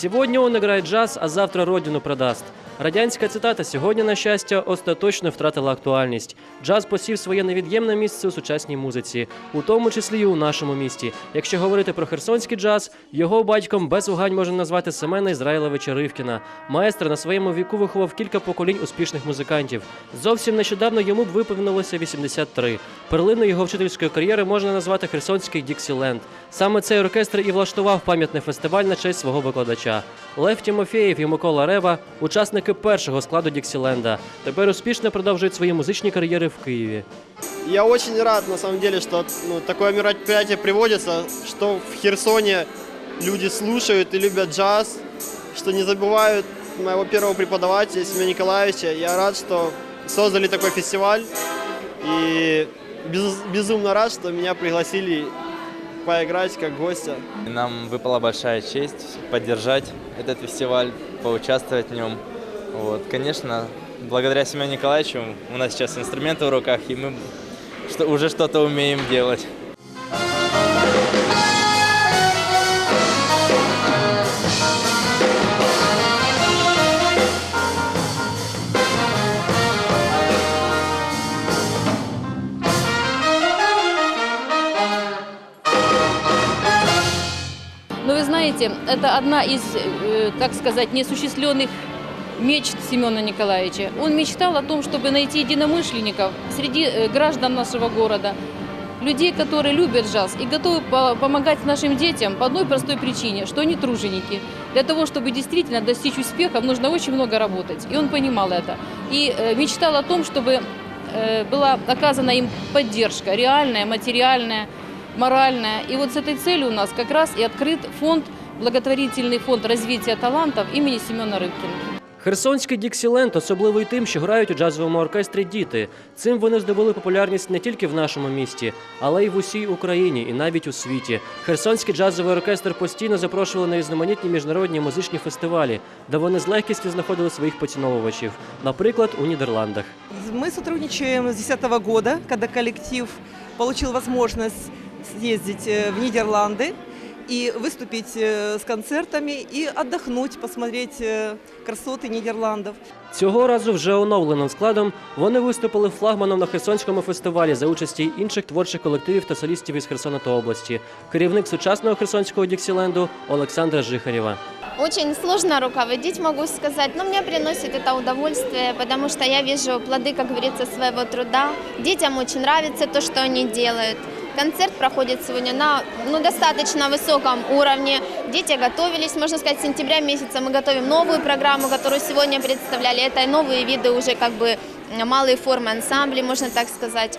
Сегодня он играет джаз, а завтра родину продаст. Радянська цитата сьогодні, на щастя, остаточно втратила актуальність. Джаз посів своє невід'ємне місце у сучасній музиці, у тому числі і у нашому місті. Якщо говорити про херсонський джаз, його батьком без угань можна назвати Семена Ізраїловича Ривкіна. Маестро на своєму віку виховав кілька поколінь успішних музикантів. Зовсім нещодавно йому б виповнилося 83. Перлиною його вчительської кар'єри можна назвати Херсонський Діксіленд. Саме цей оркестр і влаштував пам'ятний фестиваль на честь свого викладача. Лев Тімофєєв і Микола Рева учасники першого складу Діксіленда. Тепер успішно продовжують свої музичні кар'єри в Києві. Я очень рад, на самом деле, что ну, такое мероприятие приводится, что в Херсоне люди слушают и любят джаз, что не забывают моего первого преподавателя Семена Николаевича. Я рад, что создали такой фестиваль и без- безумно рад, что меня пригласили поиграть как гостя. Нам выпала большая честь поддержать этот фестиваль, поучаствовать в нем. Вот, конечно, благодаря Семену Николаевичу у нас сейчас инструменты в руках, и мы что, уже что-то умеем делать. Но вы знаете, это одна из, э, так сказать, неосуществленных мечт Семена Николаевича. Он мечтал о том, чтобы найти единомышленников среди э, граждан нашего города, людей, которые любят джаз и готовы по- помогать нашим детям по одной простой причине, что они труженики. Для того, чтобы действительно достичь успехов, нужно очень много работать. И он понимал это. И э, мечтал о том, чтобы э, была оказана им поддержка, реальная, материальная, моральная. И вот с этой целью у нас как раз и открыт фонд, благотворительный фонд развития талантов имени Семена Рыбкина. Херсонський Діксіленд особливий тим, що грають у джазовому оркестрі діти. Цим вони здобули популярність не тільки в нашому місті, але й в усій Україні і навіть у світі. Херсонський джазовий оркестр постійно запрошували на різноманітні міжнародні музичні фестивалі, де вони з легкістю знаходили своїх поціновувачів, наприклад, у Нідерландах. Мы сотрудничаем с 2010 года, когда коллектив получил возможность съездить э, в Нидерланды и выступить э, с концертами и отдохнуть, посмотреть э, красоты Нидерландов. Цього разу вже оновленим складом вони виступили флагманом на Херсонському фестивалі за участі інших творчих колективів та солістів із Херсона та області. Керівник сучасного херсонського Діксіленду Олександра Жихарєва. Очень сложно руководить, могу сказать, но мне приносит это удовольствие, потому что я вижу плоды, как говорится, своего труда. Детям очень нравится то, что они делают. Концерт проходит сегодня на ну, достаточно высоком уровне. Дети готовились, можно сказать, с сентября месяца мы готовим новую программу, которую сегодня представляли. Это новые виды уже как бы малые формы ансамблей, можно так сказать.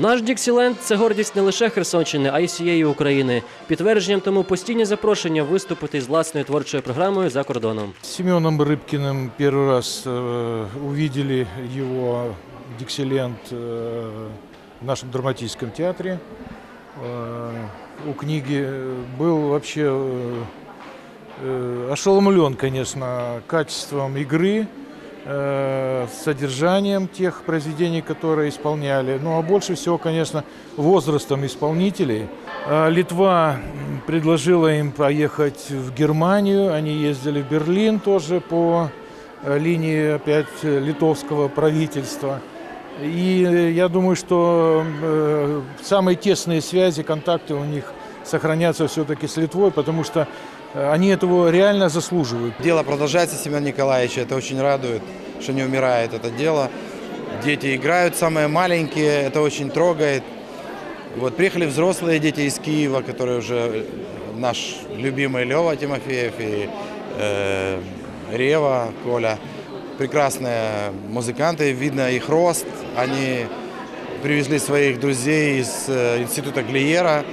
Наш Діксіленд це гордість не лише Херсонщини, а й всієї України. Підтвердженням тому постійні запрошення виступити з власною творчою програмою за кордоном. С Семеном Рыбкиным первый раз э, увидели его Диксиленд э, в нашем драматическом театре. Э, у книги был вообще э, э, ошеломлен, конечно, качеством игры, Э, содержанием тех произведений, которые исполняли. Ну а больше всего, конечно, возрастом исполнителей. А Литва предложила им поехать в Германию. Они ездили в Берлин тоже по э, линии опять э, литовского правительства. И э, я думаю, что э, самые тесные связи, контакты у них сохранятся все-таки с Литвой, потому что э, они этого реально заслуживают. Дело продолжается, Семен Николаевич, это очень радует, что не умирает это дело. Дети играют, самые маленькие, это очень трогает. Вот приехали взрослые дети из Киева, которые уже э, наш любимый Лева Тимофеев и э, Рева Коля. Прекрасные музыканты, видно их рост. Они привезли своих друзей из э, института Глиера.